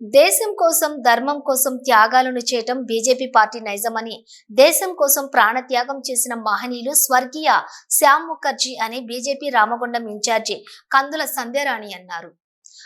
దేశం కోసం ధర్మం కోసం త్యాగాలను చేయటం బీజేపీ పార్టీ నైజమని దేశం కోసం ప్రాణత్యాగం చేసిన మహనీయులు స్వర్గీయ శ్యామ్ ముఖర్జీ అని బీజేపీ రామగుండం ఇన్ఛార్జి కందుల సంధ్యారాణి అన్నారు.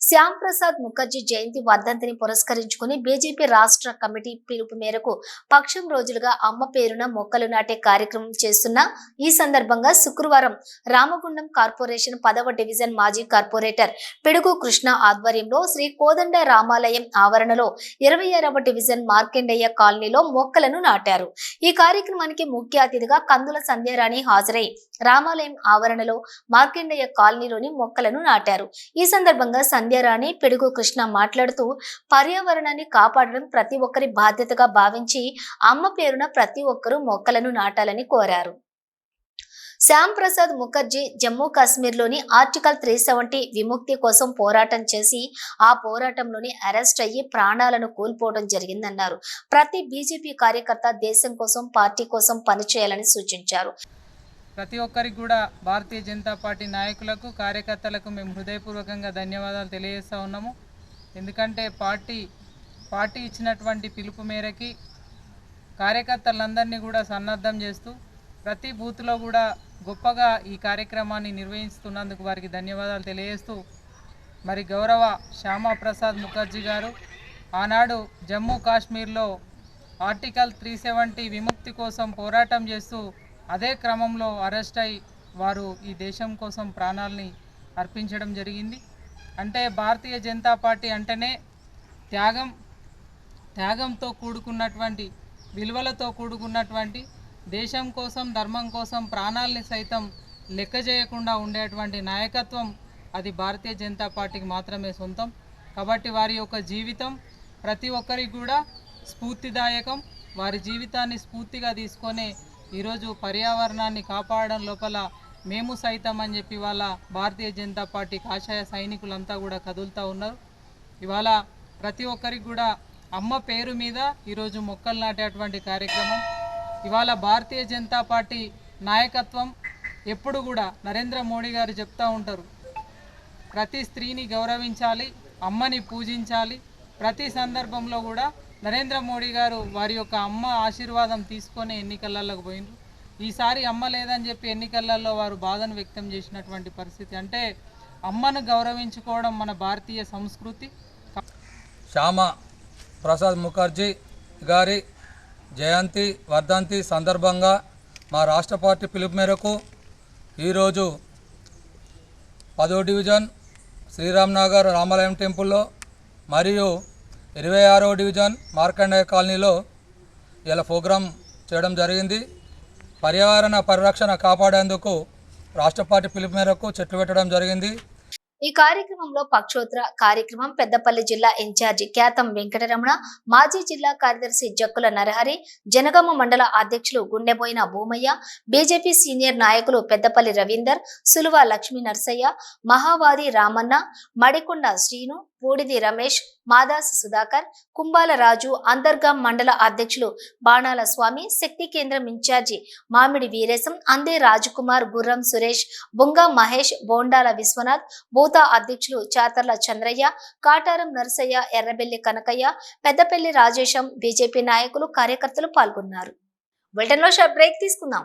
శ్యామ్ ప్రసాద్ ముఖర్జీ జయంతి వర్ధంతిని పురస్కరించుకుని బీజేపీ రాష్ట్ర కమిటీ పిలుపు మేరకు పక్షం రోజులుగా అమ్మ పేరున మొక్కలు నాటే కార్యక్రమం చేస్తున్న ఈ సందర్భంగా శుక్రవారం రామగుండం కార్పొరేషన్ పదవ డివిజన్ మాజీ కార్పొరేటర్ పిడుగు కృష్ణ ఆధ్వర్యంలో శ్రీ కోదండ రామాలయం ఆవరణలో ఇరవై ఆరవ డివిజన్ మార్కెండయ్య కాలనీలో మొక్కలను నాటారు. ఈ కార్యక్రమానికి ముఖ్య అతిథిగా కందుల సంధ్యారాణి హాజరై రామాలయం ఆవరణలో మార్కెండయ్య కాలనీలోని మొక్కలను నాటారు. ఈ సందర్భంగా సంధ్యారాణి పిడుగు కృష్ణ మాట్లాడుతూ పర్యావరణాన్ని కాపాడడం ప్రతి ఒక్కరి బాధ్యతగా భావించి అమ్మ పేరున ప్రతి ఒక్కరూ మొక్కలను నాటాలని కోరారు. శ్యామ్ ప్రసాద్ ముఖర్జీ జమ్మూ కాశ్మీర్లోని ఆర్టికల్ త్రీ సెవెంటీ విముక్తి కోసం పోరాటం చేసి ఆ పోరాటంలోని అరెస్ట్ అయ్యి ప్రాణాలను కోల్పోవడం జరిగిందన్నారు. ప్రతి బీజేపీ కార్యకర్త దేశం కోసం పార్టీ కోసం పనిచేయాలని సూచించారు. ప్రతి ఒక్కరికి కూడా భారతీయ జనతా పార్టీ నాయకులకు కార్యకర్తలకు మేము హృదయపూర్వకంగా ధన్యవాదాలు తెలియజేస్తూ ఉన్నాము. ఎందుకంటే పార్టీ పార్టీ ఇచ్చినటువంటి పిలుపు మేరకి కార్యకర్తలందరినీ కూడా సన్నద్ధం చేస్తూ ప్రతి బూత్లో కూడా గొప్పగా ఈ కార్యక్రమాన్ని నిర్వహిస్తున్నందుకు వారికి ధన్యవాదాలు తెలియజేస్తూ మరి గౌరవ శ్యామాప్రసాద్ ముఖర్జీ గారు ఆనాడు జమ్మూ కాశ్మీర్లో ఆర్టికల్ త్రీ సెవెంటీ విముక్తి కోసం పోరాటం చేస్తూ అదే క్రమంలో అరెస్ట్ అయి వారు ఈ దేశం కోసం ప్రాణాలని అర్పించడం జరిగింది. అంటే భారతీయ జనతా పార్టీ అంటేనే త్యాగం త్యాగంతో కూడుకున్నటువంటి విలువలతో కూడుకున్నటువంటి దేశం కోసం ధర్మం కోసం ప్రాణాలని సైతం లెక్క చేయకుండా ఉండేటువంటి నాయకత్వం అది భారతీయ జనతా పార్టీకి మాత్రమే సొంతం. కాబట్టి వారి యొక్క జీవితం ప్రతి ఒక్కరికి కూడా స్ఫూర్తిదాయకం. వారి జీవితాన్ని స్ఫూర్తిగా తీసుకొని ఈరోజు పర్యావరణాన్ని కాపాడడం లోపల మేము సైతం అని చెప్పి వాళ్ళ భారతీయ జనతా పార్టీ కాషాయ సైనికులంతా కూడా కదులుతూ ఉన్నారు. ఇవాళ ప్రతి ఒక్కరికి కూడా అమ్మ పేరు మీద ఈరోజు మొక్కలు నాటేటువంటి కార్యక్రమం. ఇవాళ భారతీయ జనతా పార్టీ నాయకత్వం ఎప్పుడు కూడా నరేంద్ర మోడీ గారు చెప్తూ ఉంటారు. ప్రతి స్త్రీని గౌరవించాలి అమ్మని పూజించాలి. ప్రతి సందర్భంలో కూడా నరేంద్ర మోడీ గారు వారి యొక్క అమ్మ ఆశీర్వాదం తీసుకొని ఎన్నికలలోకి పోయినారు ఈసారి అమ్మ లేదని చెప్పి ఎన్నికలలో వారు బాధను వ్యక్తం చేసినటువంటి పరిస్థితి. అంటే అమ్మను గౌరవించుకోవడం మన భారతీయ సంస్కృతి. శ్యామ ప్రసాద్ ముఖర్జీ గారి జయంతి వర్ధంతి సందర్భంగా మా రాష్ట్ర పార్టీ పిలుపు మేరకు ఈరోజు పదో డివిజన్ శ్రీరామ్నగర్ రామాలయం టెంపుల్లో మరియు ఇరవై ఆరో డివిజన్ మార్కండేయ కాలనీలో ఇలా ప్రోగ్రాం చేయడం జరిగింది. పర్యావరణ పరిరక్షణ కాపాడేందుకు రాష్ట్ర పార్టీ పిలుపు మేరకు చెట్లు పెట్టడం జరిగింది. ఈ కార్యక్రమంలో పక్షోత్ర కార్యక్రమం పెద్దపల్లి జిల్లా ఇన్ఛార్జి ఖ్యాతం వెంకటరమణ మాజీ జిల్లా కార్యదర్శి జక్కుల నరహరి జనగామ మండల అధ్యక్షులు గుండెబోయిన భూమయ్య బీజేపీ సీనియర్ నాయకులు పెద్దపల్లి రవీందర్ సులువ లక్ష్మీ నర్సయ్య మహావాది రామన్న మడికొండ శ్రీను బూడిది రమేష్ మాదాస్ సుధాకర్ కుంబాల రాజు అంతర్గాం మండల అధ్యక్షులు బాణాల స్వామి శక్తి కేంద్రం ఇన్ఛార్జి మామిడి వీరేశం అందే రాజకుమార్ గుర్రం సురేష్ బొంగ మహేష్ బోండాల విశ్వనాథ్ బూతా అధ్యక్షులు చాతర్ల చంద్రయ్య కాటారం నరసయ్య ఎర్రబెల్లి కనకయ్య పెద్దపల్లి రాజేశం బీజేపీ నాయకులు కార్యకర్తలు పాల్గొన్నారు. బులెటిన్లో బ్రేక్ తీసుకుందాం.